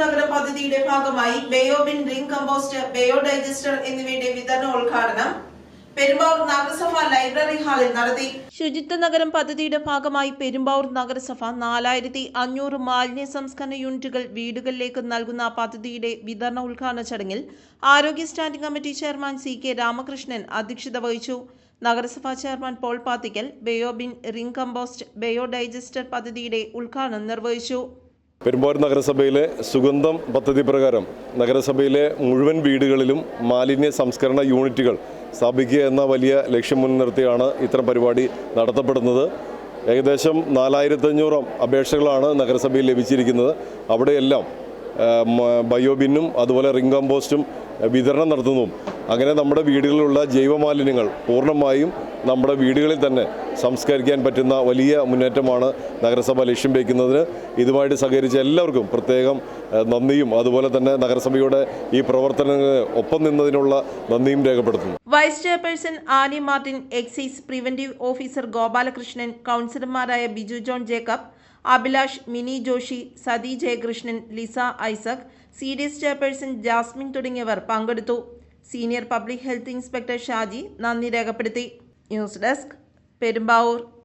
നഗരം പദ്ധതിയുടെ ഭാഗമായി bio bin ring compost bio digester എന്നിവയുടെ വിതരണോദ്ഘാടനം പെരുമ്പാവൂർ നഗരസഭ ലൈബ്രറി ഹാളിൽ നടത്തി. ശുചിത്വ നഗരം പദ്ധതിയുടെ ഭാഗമായി പെരുമ്പാവൂർ നഗരസഭ നാലായിരത്തി അഞ്ഞൂറ് മാലിന്യ സംസ്കരണ യൂണിറ്റുകൾ വീടുകളിലേക്ക് നൽകുന്ന പദ്ധതിയുടെ വിതരണ ഉദ്ഘാടന ചടങ്ങിൽ ആരോഗ്യ standing committee chairman C K Ramakrishnan അധ്യക്ഷത വഹിച്ചു. നഗരസഭാ chairman Paul Pathikkal bio bin ring compost bio digester പദ്ധതിയുടെ ഉദ്ഘാടനം നിർവഹിച്ചു. പെരുമ്പാവൂർ നഗരസഭയിലെ സുഗന്ധം പദ്ധതി പ്രകാരം നഗരസഭയിലെ മുഴുവൻ വീടുകളിലും മാലിന്യ സംസ്കരണ യൂണിറ്റുകൾ സ്ഥാപിക്കുക എന്ന വലിയ ലക്ഷ്യം മുൻനിർത്തിയാണ് ഇത്തരം പരിപാടി നടത്തപ്പെടുന്നത്. ഏകദേശം നാലായിരത്തഞ്ഞൂറോളം അപേക്ഷകളാണ് നഗരസഭയിൽ ലഭിച്ചിരിക്കുന്നത്. അവിടെയെല്ലാം ബയോബിന്നും അതുപോലെ റിംഗ് കമ്പോസ്റ്റും വിതരണം നടത്തുന്നതും അങ്ങനെ നമ്മുടെ വീടുകളിലുള്ള ജൈവമാലിന്യങ്ങൾ പൂർണമായും നമ്മുടെ വീടുകളിൽ തന്നെ സംസ്കരിക്കാൻ പറ്റുന്ന വലിയ മുന്നേറ്റമാണ് നഗരസഭ ലക്ഷ്യം വയ്ക്കുന്നതിന് ഇതുമായിട്ട് സഹകരിച്ച എല്ലാവർക്കും പ്രത്യേകം നന്ദിയും. അതുപോലെ തന്നെ നഗരസഭയുടെ ഈ പ്രവർത്തനങ്ങൾ ഒപ്പം നിന്നതിനുള്ള നന്ദിയും രേഖപ്പെടുത്തുന്നു. Vice chairperson Annie Martin excise preventive officer Gopalakrishnan കൗൺസിലർമാരായ Biju John Jacob Abhilash Mini Joshy Sathi Jayakrishnan Lisa Isaac C D S chairperson Jasmine തുടങ്ങിയവർ പങ്കെടുത്തു. Senior public health inspector Shaji നന്ദി രേഖപ്പെടുത്തി. News desk Perumbavoor